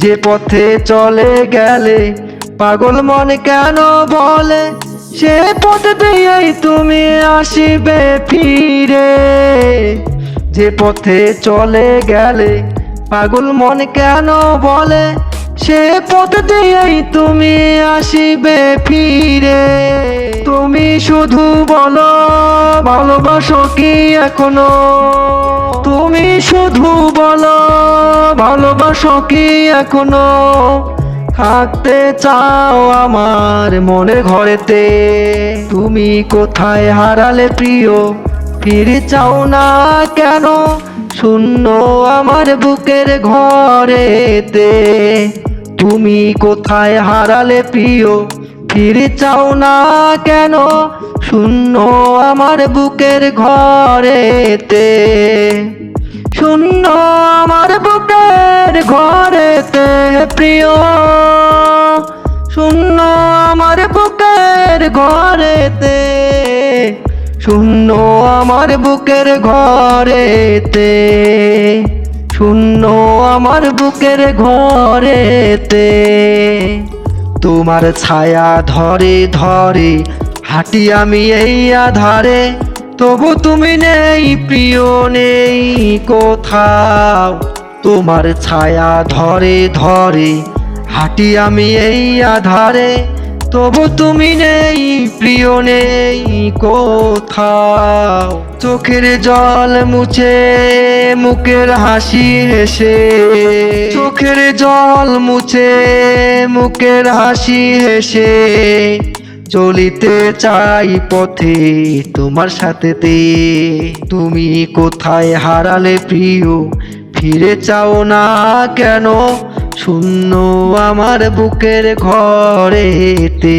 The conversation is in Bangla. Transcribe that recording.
যে পথে চলে গেলে পাগল মনে কেন বলে? সে পথ দিয়েই তুমি আসিবে ফিরে। যে পথে চলে গেলে পাগল মনে কেন বলে? সে পথ দিয়েই তুমি আসিবে ফিরে। তুমি শুধু বলো, ভালোবাসো কি এখনও? তুমি শুধু বলো ভালোবাসো কি এখনও? থাকতে চাও আমার মনের ঘরেতে? তুমি কোথায় হারালে প্রিয়? ফিরে চাও না কেন? শূন্য আমার বুকের ঘরেতে। তুমি কোথায় হারালে প্রিয়? ফিরে চাও না কেন? শূন্য আমার বুকের ঘরেতে। ঘরেতে প্রিয়। শূন্য আমার বুকের ঘরেতে। শূন্য আমার বুকের ঘরেতে। শূন্য আমার বুকের ঘরেতে। তোমার ছায়া ধরে ধরে, হাঁটি আমি এই আধারে। তবু তুমি নেই, প্রিয় নেই কোথাও। তোমার ছায়া ধরে ধরে, হাঁটি আমি এই আধারে, তবু তুমি নেই, প্রিয় নেই কোথাও। চোখের জল মুছে, মুখের হাসি হেসে চোখের জল মুছে, মুখের হাসি হেসে চলিতে চাই পথে তোমার সাথেতে তুমি কোথায় হারালে প্রিয় ফিরে চাও না কেন? শূন্য আমার বুকের ঘরেতে।